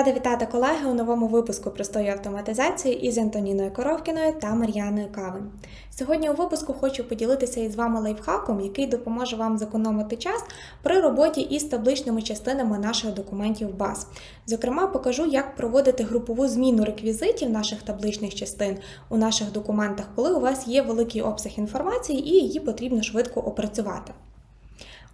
Рада вітати колеги у новому випуску простої автоматизації із Антоніною Коровкіною та Мар'яною Кавин. Сьогодні у випуску хочу поділитися із вами лайфхаком, який допоможе вам зекономити час при роботі із табличними частинами наших документів баз. Зокрема, покажу, як проводити групову зміну реквізитів наших табличних частин у наших документах, коли у вас є великий обсяг інформації і її потрібно швидко опрацювати.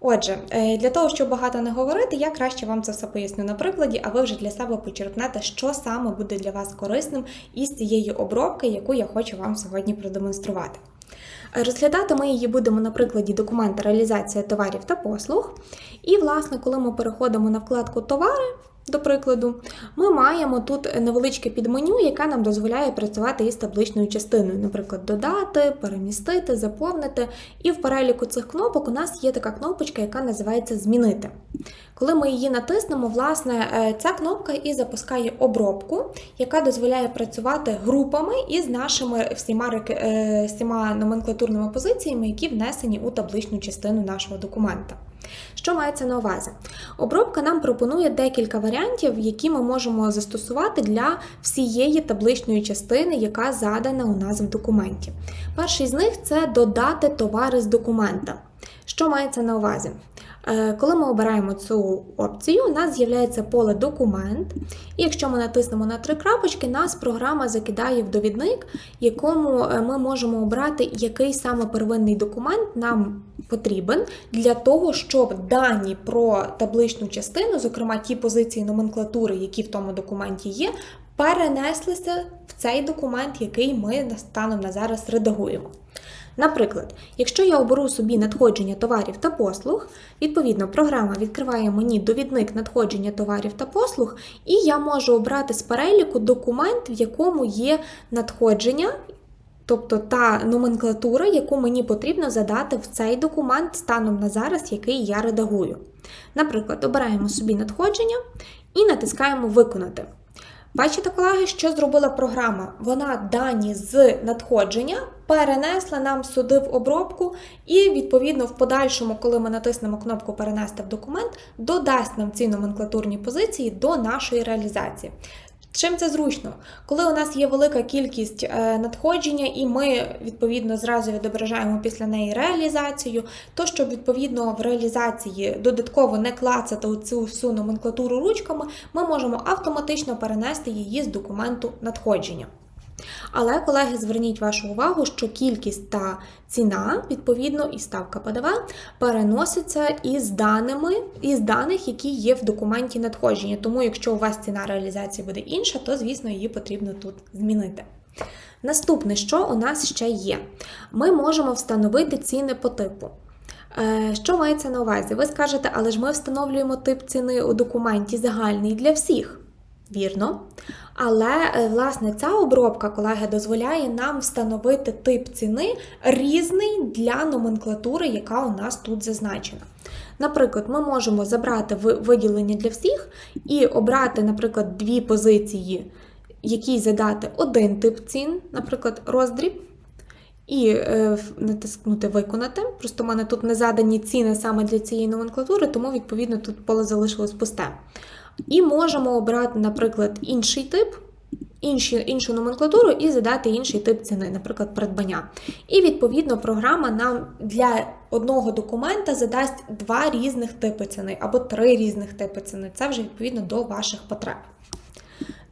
Отже, е, для того, щоб багато не говорити, я краще вам це все поясню на прикладі, а ви вже для себе почерпнете, що саме буде для вас корисним із цієї обробки, яку я хочу вам сьогодні продемонструвати. Е, Розглядати ми її будемо на прикладі документа реалізація товарів та послуг. І, власне, коли ми переходимо на вкладку Товари, до прикладу, ми маємо тут невеличке підменю, яке нам дозволяє працювати із табличною частиною, наприклад, додати, перемістити, заповнити. І в переліку цих кнопок у нас є така кнопочка, яка називається Змінити. Коли ми її натиснемо, власне, е, ця кнопка і запускає обробку, яка дозволяє працювати групами із нашими всіма, е, всіма номенклатурними позиціями, які внесені у табличну частину нашого документа. Що мається на увазі? Обробка нам пропонує декілька варіантів, які ми можемо застосувати для всієї табличної частини, яка задана у нас в документі. Перший з них це додати товари з документа. Що мається на увазі? Е, Коли ми обираємо цю опцію, у нас з'являється поле документ, і якщо ми натиснемо на три крапочки, нас програма закидає в довідник, якому е, ми можемо обрати, який саме первинний документ нам потрібен для того, щоб дані про табличну частину, зокрема ті позиції номенклатури, які в тому документі є, перенеслися в цей документ, який ми станом на зараз редагуємо. Наприклад, якщо я оберу собі надходження товарів та послуг, відповідно, програма відкриває мені довідник надходження товарів та послуг, і я можу обрати з переліку документ, в якому є надходження, тобто та номенклатура, яку мені потрібно задати в цей документ станом на зараз, який я редагую. Наприклад, обираємо собі надходження і натискаємо Виконати. Бачите, колеги, що зробила програма? Вона дані з надходження перенесла нам сюди в обробку, і, відповідно, в подальшому, коли ми натиснемо кнопку Перенести в документ, додасть нам ці номенклатурні позиції до нашої реалізації. Чим це зручно? Коли у нас є велика кількість е, надходження, і ми відповідно зразу відображаємо після неї реалізацію, то щоб відповідно в реалізації додатково не клацати цю всю номенклатуру ручками, ми можемо автоматично перенести її з документу надходження. Але, колеги, зверніть вашу увагу, що кількість та ціна, відповідно, і ставка ПДВ переноситься із даними, із даних, які є в документі надходження. Тому, якщо у вас ціна реалізації буде інша, то, звісно, її потрібно тут змінити. Наступне, що у нас ще є? Ми можемо встановити ціни по типу. Е, Що мається на увазі? Ви скажете, але ж ми встановлюємо тип ціни у документі загальний для всіх. Вірно. Але, е, власне, ця обробка, колеги, дозволяє нам встановити тип ціни різний для номенклатури, яка у нас тут зазначена. Наприклад, ми можемо забрати виділення для всіх і обрати, наприклад, дві позиції, якій задати один тип цін, наприклад, роздріб. І е, натискнути Виконати. Просто в мене тут не задані ціни саме для цієї номенклатури, тому, відповідно, тут поле залишилось пусте. І можемо обрати, наприклад, інший тип, інші, іншу номенклатуру і задати інший тип ціни, наприклад, придбання. І, відповідно, програма нам для одного документа задасть два різних типи ціни або три різних типи ціни. Це вже відповідно до ваших потреб.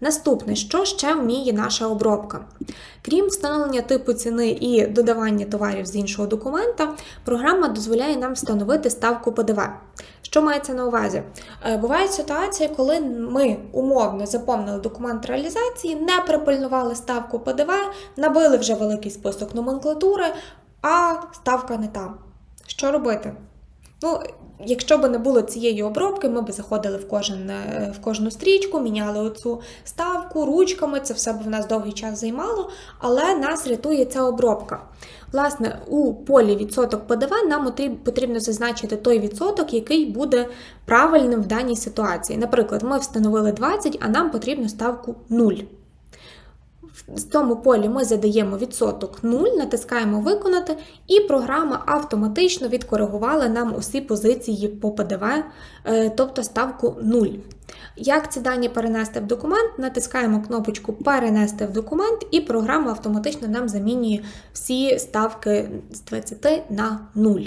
Наступне, що ще вміє наша обробка? Крім встановлення типу ціни і додавання товарів з іншого документа, програма дозволяє нам встановити ставку ПДВ. Що мається на увазі? Е, Бувають ситуації, коли ми умовно заповнили документ реалізації, не припильнували ставку ПДВ, набили вже великий список номенклатури, а ставка не там. Що робити? Ну, якщо б не було цієї обробки, ми б заходили в, кожен, е, в кожну стрічку, міняли оцю ставку ручками, це все б в нас довгий час займало, але нас рятує ця обробка. Власне, у полі відсоток ПДВ нам потрібно зазначити той відсоток, який буде правильним в даній ситуації. Наприклад, ми встановили 20, а нам потрібно ставку 0. В цьому полі ми задаємо відсоток 0, натискаємо Виконати, і програма автоматично відкоригувала нам усі позиції по ПДВ, е, тобто ставку 0. Як ці дані перенести в документ, натискаємо кнопочку Перенести в документ, і програма автоматично нам замінює всі ставки з 20 на 0.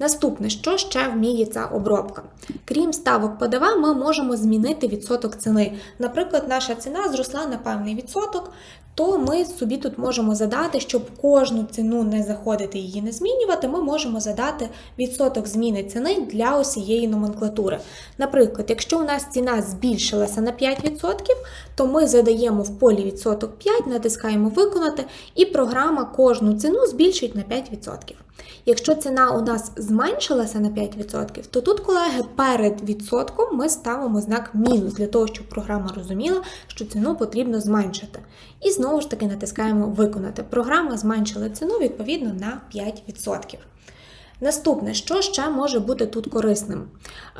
Наступне, що ще вміє ця обробка? Крім ставок ПДВ, ми можемо змінити відсоток ціни. Наприклад, наша ціна зросла на певний відсоток, то ми собі тут можемо задати, щоб кожну ціну не заходити і її не змінювати, ми можемо задати відсоток зміни ціни для усієї номенклатури. Наприклад, якщо у нас ціна збільшилася на 5%, то ми задаємо в полі відсоток 5, натискаємо Виконати, і програма кожну ціну збільшить на 5%. Якщо ціна у нас зменшилася на 5%, то тут, колеги, перед відсотком ми ставимо знак мінус для того, щоб програма розуміла, що ціну потрібно зменшити. І знову ж таки натискаємо Виконати. Програма зменшила ціну відповідно на 5%. Наступне, що ще може бути тут корисним?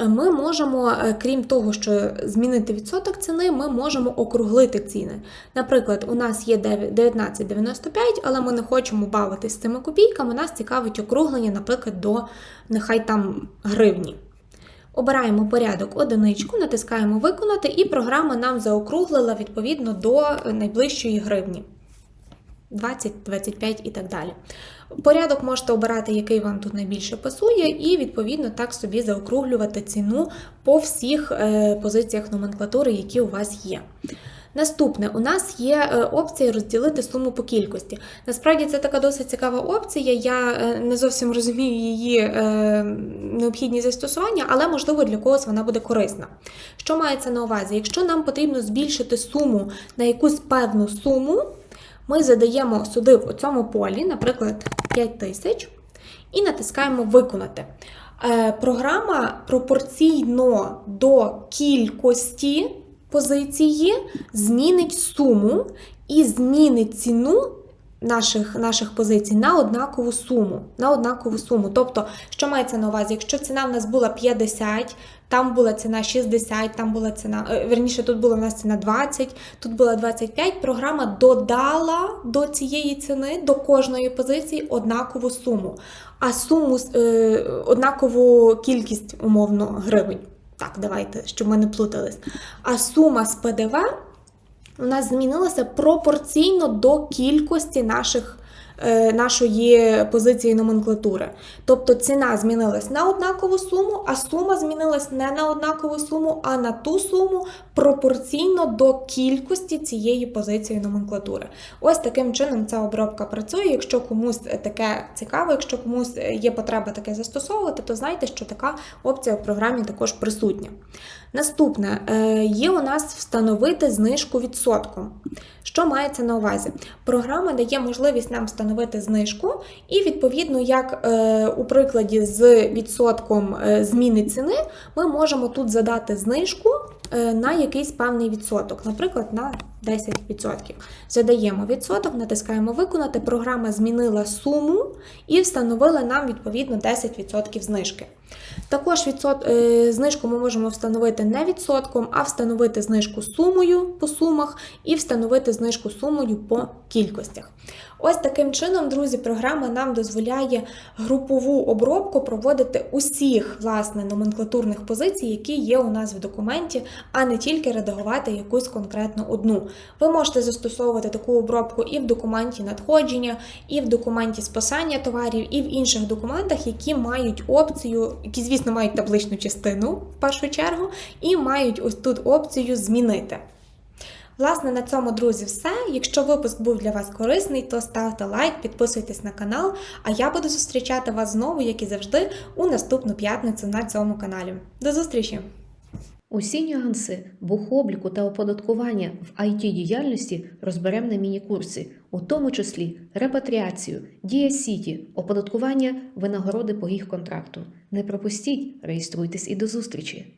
Е, Ми можемо, е, крім того, що змінити відсоток ціни, ми можемо округлити ціни. Наприклад, у нас є 19,95, але ми не хочемо бавитись з цими копійками, нас цікавить округлення, наприклад, до нехай там гривні. Обираємо порядок одиничку, натискаємо Виконати, і програма нам заокруглила відповідно до найближчої гривні. 20, 25 і так далі. Порядок можете обирати, який вам тут найбільше пасує, і відповідно так собі заокруглювати ціну по всіх е, позиціях номенклатури, які у вас є. Наступне, у нас є е, опція розділити суму по кількості. Насправді це така досить цікава опція. Я е, не зовсім розумію її необхідні застосування, але можливо для когось вона буде корисна. Що мається на увазі? Якщо нам потрібно збільшити суму на якусь певну суму, ми задаємо сюди в цьому полі, наприклад, 5 тисяч, і натискаємо Виконати. Е, Програма пропорційно до кількості позиції змінить суму і змінить ціну наших, наших позицій на однакову суму. На однакову суму. Тобто, що мається на увазі? Якщо ціна в нас була 50, там була ціна 60, там була ціна, е, верніше, тут була в нас ціна 20, тут була 25. Програма додала до цієї ціни, до кожної позиції однакову суму, а суму е, однакову кількість умовно гривень. Так, давайте, щоб ми не плутались. А сума з ПДВ нас змінилася пропорційно до кількості наших, нашої позиції номенклатури. Тобто ціна змінилась на однакову суму, а сума змінилась не на однакову суму, а на ту суму пропорційно до кількості цієї позиції номенклатури. Ось таким чином ця обробка працює. Якщо комусь таке цікаво, якщо комусь є потреба таке застосовувати, то знайте, що така опція в програмі також присутня. Наступне е, є у нас встановити знижку відсотком. Що мається на увазі? Програма дає можливість нам встановити знижку, і, відповідно, як е, у прикладі з відсотком е, зміни ціни, ми можемо тут задати знижку е, на якийсь певний відсоток, наприклад, на 10%. Задаємо відсоток, натискаємо Виконати. Програма змінила суму і встановила нам відповідно 10% знижки. Також відсот... е, знижку ми можемо встановити не відсотком, а встановити знижку сумою по сумах і встановити знижку сумою по кількостях. Ось таким чином, друзі, програма нам дозволяє групову обробку проводити усіх власне номенклатурних позицій, які є у нас в документі, а не тільки редагувати якусь конкретну одну. Ви можете застосовувати таку обробку і в документі надходження, і в документі списання товарів, і в інших документах, які мають опцію, які, звісно, мають табличну частину в першу чергу, і мають ось тут опцію змінити. Власне, на цьому, друзі, все. Якщо випуск був для вас корисний, то ставте лайк, підписуйтесь на канал, а я буду зустрічати вас знову, як і завжди, у наступну п'ятницю на цьому каналі. До зустрічі! Усі нюанси бухобліку та оподаткування в it діяльності розберемо на міні-курсі, у тому числі репатріацію, Дія Сіті, оподаткування винагороди по їх контракту. Не пропустіть, реєструйтесь і до зустрічі!